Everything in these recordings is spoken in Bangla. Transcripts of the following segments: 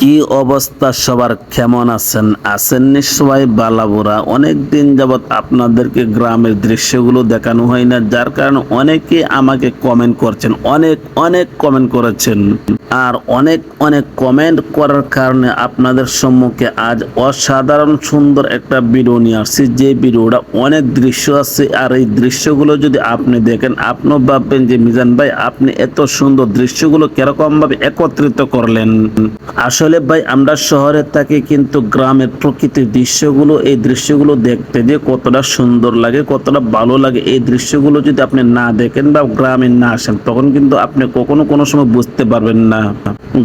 কি অবস্থা সবার কেমন আছেন? আছেন নিশ্চয় বালাবুরা। অনেক দিন যাবৎ আপনাদেরকে গ্রামের দৃশ্যগুলো দেখানো হয় না, যার কারণে অনেকে আমাকে কমেন্ট করছেন, অনেক অনেক কমেন্ট করেছেন। আর অনেক অনেক কমেন্ট করার কারণে আপনাদের সম্মুখে আজ অসাধারণ সুন্দর একটা ভিডিও নিয়ে আসছি। যে ভিডিওটা অনেক দৃশ্য আছে, আর এই দৃশ্যগুলো যদি আপনি দেখেন আপনিও ভাববেন যে মিজান ভাই, আপনি এত সুন্দর দৃশ্যগুলো কীরকম ভাবে একত্রিত করলেন? আসলে ভাই, আমরা শহরে থাকি কিন্তু গ্রামের প্রকৃতির দৃশ্যগুলো, এই দৃশ্যগুলো দেখতে যে কতটা সুন্দর লাগে, কতটা ভালো লাগে। এই দৃশ্যগুলো যদি আপনি না দেখেন বা গ্রামে না আসেন, তখন কিন্তু আপনি কখনো কোনো সময় বুঝতে পারবেন না।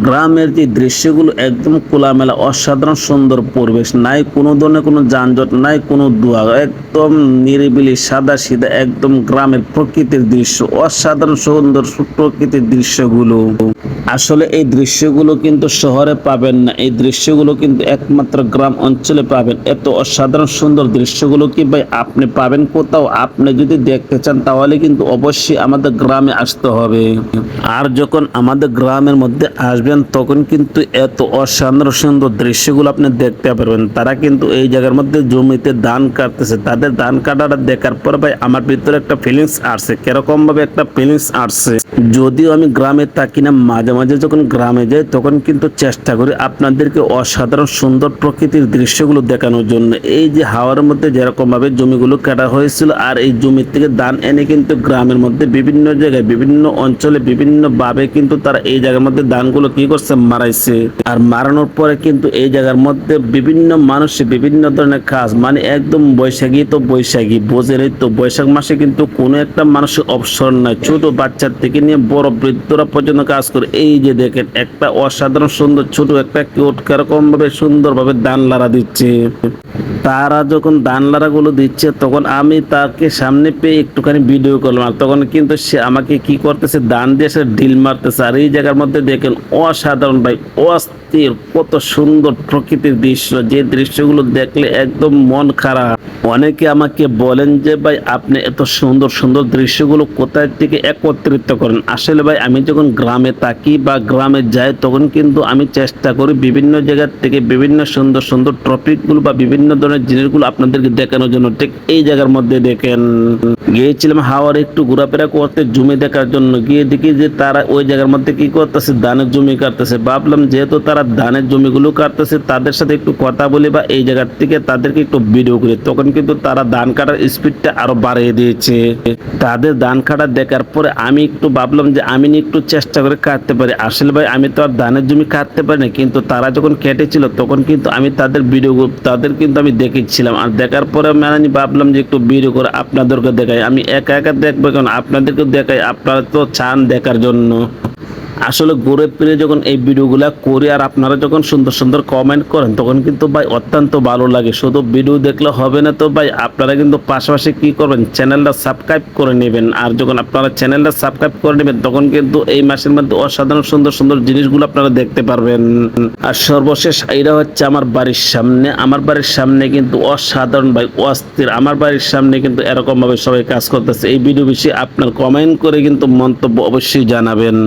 গ্রামের যে দৃশ্যগুলো একদম খোলামেলা, অসাধারণ সুন্দর পরিবেশ। নাই কোনো ধরনের কোনো যানজট, নাই কোনো দোয়া একদম নিরিবিলি, সাদা সিধা, একদম গ্রামের প্রকৃতির দৃশ্য, অসাধারণ সুন্দর প্রকৃতির দৃশ্যগুলো। আসলে এই দৃশ্যগুলো কিন্তু শহরে পাবেন না। এই দৃশ্যগুলো কিন্তু একমাত্র গ্রাম অঞ্চলে পাবেন। এত অসাধারণ সুন্দর দৃশ্যগুলো কি ভাই আপনি পাবেন কোথাও? আপনি যদি দেখতে চান তাহলে কিন্তু অবশ্যই আমাদের গ্রামে আসতে হবে। আর যখন আমাদের গ্রামের মধ্যে আসবেন তখন কিন্তু এত অসাধারণ সুন্দর দৃশ্যগুলো আপনি দেখতে পারবেন। তারা কিন্তু এই জায়গার মধ্যে জমিতে ধান কাটতেছে। তাদের ধান কাটাটা দেখার পর ভাই আমার ভিতরে একটা ফিলিংস আসছে। কীরকম ভাবে একটা ফিলিংস আসছে? যদিও আমি গ্রামে থাকি না, মাঝে মাঝে যখন গ্রামে যাই তখন কিন্তু চেষ্টা করি আপনাদেরকে অসাধারণ সুন্দর প্রকৃতির দৃশ্যগুলো দেখানোর জন্য। এই যে হাওয়ার মধ্যে যেরকম ভাবে জমিগুলো কাটা হয়েছিল আর এই জমির থেকে ধান এনে কিন্তু গ্রামের মধ্যে বিভিন্ন জায়গায়, বিভিন্ন অঞ্চলে বিভিন্ন ভাবে কিন্তু তারা এই জায়গার মধ্যে ধানগুলো কি করছে, মারাইছে। আর মারানোর পরে কিন্তু এই জায়গার মধ্যে বিভিন্ন মানুষ বিভিন্ন ধরনের কাজ মানে একদম বৈশাখী তো বৈশাখী বোঝেরই তো বৈশাখ মাসে কিন্তু কোনো একটা মানুষের অবসর নাই। ছোট বাচ্চার থেকে নিয়ে বড় বৃদ্ধরা পর্যন্ত কাজ করে। এই যে দেখেন, একটা অসাধারণ সুন্দর ছোট একটা কিউট ভাবে সুন্দর ভাবে দান লাড়া দিচ্ছে। তারা যখন দানগুলো দিচ্ছে, তখন আমি তাকে সামনে পেয়ে একটুখানি ভিডিও করলাম আর তখন কিন্তু সে আমাকে কি করতেছে দান দিয়ে সে ঢিল মারতেছে। আর এই জায়গার মধ্যে দেখেন অসাধারণ ভাই, অস্থির, কত সুন্দর প্রকৃতির দৃশ্য। যে দৃশ্যগুলো দেখলে একদম মন খারাপ। অনেকে আমাকে বলেন যে, ভাই, আপনি এত সুন্দর সুন্দর দৃশ্যগুলো কোথায় থেকে একত্রিত করেন? আসলে ভাই, আমি যখন গ্রামে থাকি বা গ্রামে যাই, তখন কিন্তু আমি চেষ্টা করি বিভিন্ন জায়গার থেকে বিভিন্ন সুন্দর সুন্দর টপিকগুলো বা বিভিন্ন ধরনের জিনিসগুলো আপনাদেরকে দেখানোর জন্য। ঠিক এই জায়গার মধ্যে দেখেন। গিয়েছিলাম হাওয়ার একটু ঘোরাফেরা করতে, জমি দেখার জন্য। গিয়ে দেখি যে তারা ওই জায়গার মধ্যে কি করতেছে, ধানের জমি কাটতেছে। ভাবলাম যেহেতু তারা ধানের জমিগুলো কাটতেছে, তাদের সাথে একটু কথা বলি বা এই জায়গার থেকে তাদেরকে একটু ভিডিও করি। তখন কিন্তু তারা ধান কাটার স্পিডটা আরও বাড়িয়ে দিয়েছে। তাদের ধান কাটা দেখার পরে আমি একটু ভাবলাম যে আমি একটু চেষ্টা করে কাটতে পারি। আসলে ভাই, আমি তো আর ধানের জমি কাটতে পারি না, কিন্তু তারা যখন কেটেছিল তখন কিন্তু আমি তাদের ভিডিও তাদের কিন্তু আমি দেখেছিলাম। আর দেখার পরে মানে আমি ভাবলাম যে একটু ভিডিও করে আপনাদেরকে দেখাই। আমি একা একা দেখব কেন? আপনাদেরকেও দেখাই। আপনারা তো চান দেখার জন্য। আসলে ঘুরে ফিরে যখন এই ভিডিওগুলো করি আর আপনারা যখন সুন্দর সুন্দর কমেন্ট করেন, তখন কিন্তু ভাই অত্যন্ত ভালো লাগে। শুধু ভিডিও দেখলে হবে না তো ভাই, আপনারা কিন্তু পাশাপাশি কি করবেন? চ্যানেলটা সাবস্ক্রাইব করে নেবেন। আর যখন আপনারা চ্যানেলটা সাবস্ক্রাইব করে নেবেন, তখন কিন্তু এই মাসের মধ্যে অসাধারণ সুন্দর সুন্দর জিনিসগুলো আপনারা দেখতে পারবেন। আর সর্বশেষ এটা হচ্ছে আমার বাড়ির সামনে। আমার বাড়ির সামনে কিন্তু অসাধারণ ভাই, অস্থির। আমার বাড়ির সামনে কিন্তু এরকম ভাবে সবাই কাজ করতেছে। এই ভিডিও বিষয়ে আপনার কমেন্ট করে কিন্তু মন্তব্য অবশ্যই জানাবেন।